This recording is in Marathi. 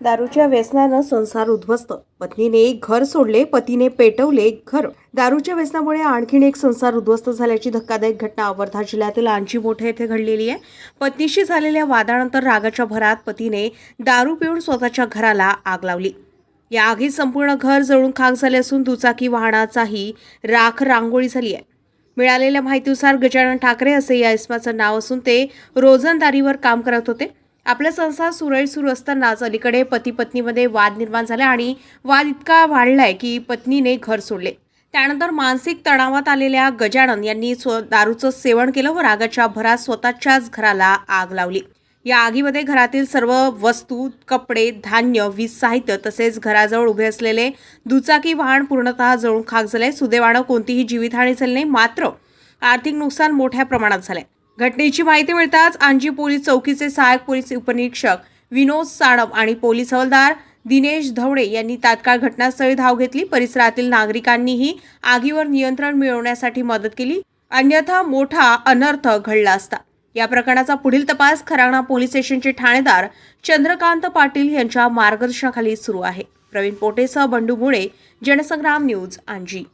दारूच्या व्यसनानं संसार उद्ध्वस्त. पत्नीने घर सोडले पतीने पेटवले घर. दारूच्या व्यसनामुळे आणखीन एक संसार उद्ध्वस्त झाल्याची धक्कादायक घटना वर्धा जिल्ह्यातील आणजी मोठे येथे घडलेली आहे. पत्नीशी झालेल्या वादानंतर रागाच्या भरात पतीने दारू पिऊन स्वतःच्या घराला आग लावली. या आगीत संपूर्ण घर जळून खाक झाले असून दुचाकी वाहनाचाही राख रांगोळी झाली आहे. मिळालेल्या माहितीनुसार गजानन ठाकरे असे या इसमाचं नाव असून ते रोजंदारीवर काम करत होते. आपला संसार सुरळीत सुरू असतानाच अलीकडे पती पत्नीमध्ये वाद निर्माण झाला आणि वाद इतका वाढलाय की पत्नीने घर सोडले. त्यानंतर मानसिक तणावात आलेल्या गजानन यांनी स्व दारूचं सेवन केलं व रागाच्या भरात स्वतःच्याच घराला आग लावली. या आगीमध्ये घरातील सर्व वस्तू कपडे धान्य वीज साहित्य तसेच घराजवळ उभे असलेले दुचाकी वाहन पूर्णतः जळून खाक झाले. सुदैवानं कोणतीही जीवितहानी झाली नाही. मात्र आर्थिक नुकसान मोठ्या प्रमाणात झाले घटनेची माहिती मिळताच आंजी पोलीस चौकीचे सहाय्यक पोलीस उपनिरीक्षक विनोद साणप आणि पोलीस हवालदार दिनेश धवडे यांनी तात्काळ घटनास्थळी धाव घेतली. परिसरातील नागरिकांनीही आगीवर नियंत्रण मिळवण्यासाठी मदत केली. अन्यथा मोठा अनर्थ घडला असता. या प्रकरणाचा पुढील तपास खराणा पोलीस स्टेशनचे ठाणेदार चंद्रकांत पाटील यांच्या मार्गदर्शनाखाली सुरू आहे. प्रवीण पोटेसह बंडू मुळे जनसंग्राम न्यूज आंजी